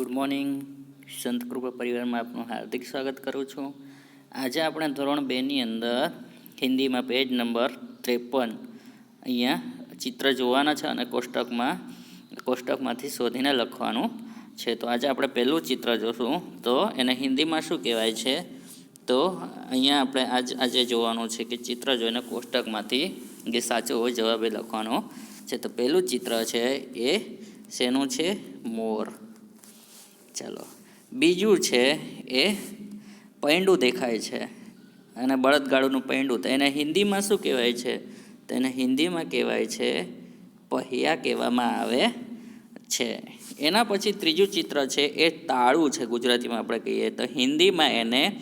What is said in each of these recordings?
Good morning Santkrupa પરિવારમાં આપનું હાર્દિક સ્વાગત કરું છું. આજે આપણે ધોરણ બેની અંદર હિન્દીમાં પેજ નંબર ત્રેપન. અહીંયા ચિત્ર જોવાના છે અને કોષ્ટકમાં, કોષ્ટકમાંથી શોધીને લખવાનું છે. તો આજે આપણે પહેલું ચિત્ર જોશું. તો એને હિન્દીમાં શું કહેવાય છે? તો અહીંયા આપણે આજ, આજે જોવાનું છે કે ચિત્ર જોઈને કોષ્ટકમાંથી જે સાચો હોય જવાબ એ લખવાનો છે. તો પહેલું ચિત્ર છે એ શેનું છે? મોર. ચાલો. બીજું છે એ પૈંડું દેખાય છે. અને બળદગાડુનું પૈંડું. તો એને હિન્દીમાં શું કહેવાય છે? તો એને હિન્દીમાં કહેવાય છે પહિયા કહેવામાં આવે છે. એના પછી ત્રીજું ચિત્ર છે એ તાળું છે ગુજરાતીમાં આપણે કહીએ તો હિન્દીમાં એને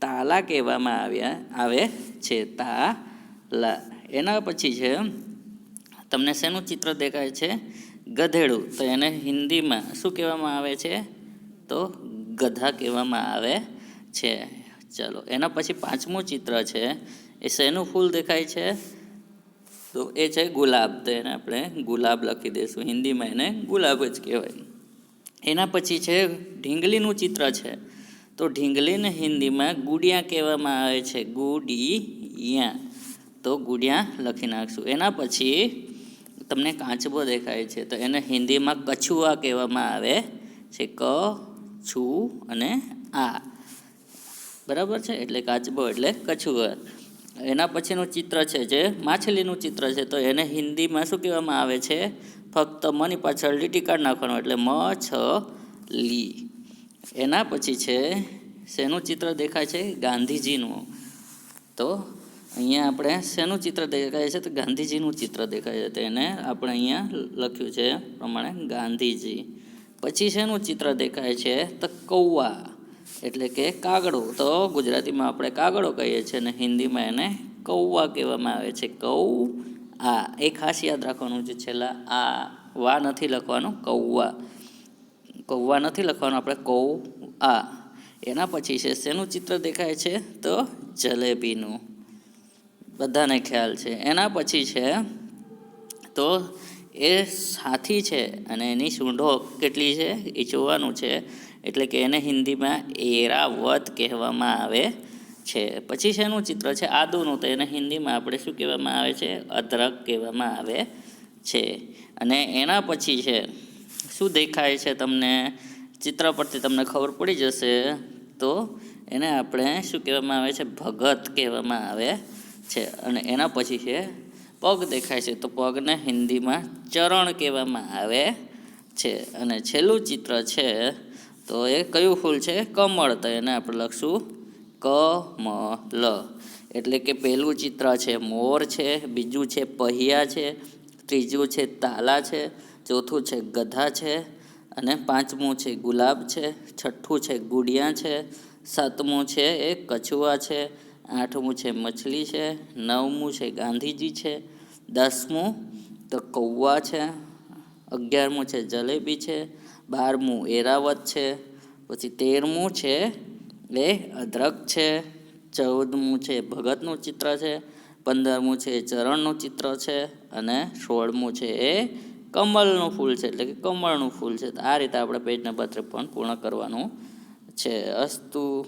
તાલા કહેવામાં આવ્યા, આવે છે, તાલા. એના પછી છે, તમને શેનું ચિત્ર દેખાય છે? ગધેડું. તો એને હિન્દીમાં શું કહેવામાં આવે છે? તો ગધા કહેવામાં આવે છે. ચલો, એના પછી પાંચમું ચિત્ર છે. એ શેનું ફૂલ દેખાય છે? તો એ છે ગુલાબ, તો એને આપણે ગુલાબ લખી દઈશું. હિન્દીમાં એને ગુલાબ જ કહેવાય. એના પછી છે ઢીંગલીનું ચિત્ર છે. તો ઢીંગલીને હિન્દીમાં ગુડિયા કહેવામાં આવે છે. ગુડિયા. તો ગુડિયા લખી નાખશું. એના પછી તમને કાચબો દેખાય છે. તો એને હિન્દીમાં કછુઆ કહેવામાં આવે છે. ક છું અને આ. બરાબર છે? એટલે કાચબો એટલે કછુઆ એના પછીનું ચિત્ર છે જે માછલીનું ચિત્ર છે. તો એને હિન્દીમાં શું કહેવામાં આવે છે? ફક્ત મની પાછળ લીટી કાઢ નાખવાનું એટલે મ, છ, લી. એના પછી છે, શેનું ચિત્ર દેખાય છે? ગાંધીજીનું. તો અહીંયા આપણે શેનું ચિત્ર દેખાય છે? તો ગાંધીજીનું ચિત્ર દેખાય છે. તો એને આપણે અહીંયા લખ્યું છે પ્રમાણે ગાંધીજી. પછી શેનું ચિત્ર દેખાય છે? તો કૌવા, એટલે કે કાગડો. તો ગુજરાતીમાં આપણે કાગડો કહીએ છીએ અને હિન્દીમાં એને કૌવા કહેવામાં આવે છે. કૌ, આ. એ ખાસ યાદ રાખવાનું છે છેલ્લા. આ, વા નથી લખવાનું, કૌવા. કૌવા નથી લખવાનું, આપણે કૌ, આ. એના પછી છે, શેનું ચિત્ર દેખાય છે? તો જલેબીનું. બધાને ખ્યાલ છે. એના પછી છે, તો એ સાથી છે અને એની સૂંઢો કેટલી છે? એ જોવાનું છે. એટલે કે એને હિન્દીમાં એરાવત કહેવામાં આવે છે. પછી શેનું ચિત્ર છે આદુનું, તો એને હિન્દીમાં આપણે શું કહેવામાં આવે છે? અદરક કહેવામાં આવે છે. અને એના પછી છે, શું દેખાય છે તમને? ચિત્ર પરથી તમને ખબર પડી જશે તો એને આપણે શું કહેવામાં આવે છે? ભગત કહેવામાં આવે છે. અને એના પછી છે પગ દેખાય છે તો પગને હિન્દીમાં ચરણ કહેવામાં આવે છે. અને છેલ્લું ચિત્ર છે, તો એ કયું ફૂલ છે? કમળ. તો એને આપણે લખશું કમલ. એટલે કે પહેલું ચિત્ર છે, મોર છે, બીજું છે, પહિયા છે, ત્રીજું છે, તાલા છે, ચોથું છે, ગધા છે, અને પાંચમું છે, ગુલાબ છે, છઠ્ઠું છે, ગુડિયા છે, સાતમું છે, એ કછુઆ છે આઠમું છે મછલી છે, નવમું છે ગાંધીજી છે, દસમું તો કૌવા છે, અગિયારમું છે જલેબી છે, બારમું એરાવત છે, પછી તેરમું છે એ અદરક છે, ચૌદમું છે ભગતનું ચિત્ર છે, પંદરમું છે ચરણનું ચિત્ર છે અને સોળમું છે એ કમળનું ફૂલ છે, એટલે કે કમળનું ફૂલ છે. આ રીતે આપણે પેજ નંબર ત્રેપન પૂર્ણ કરવાનું છે. અસ્તુ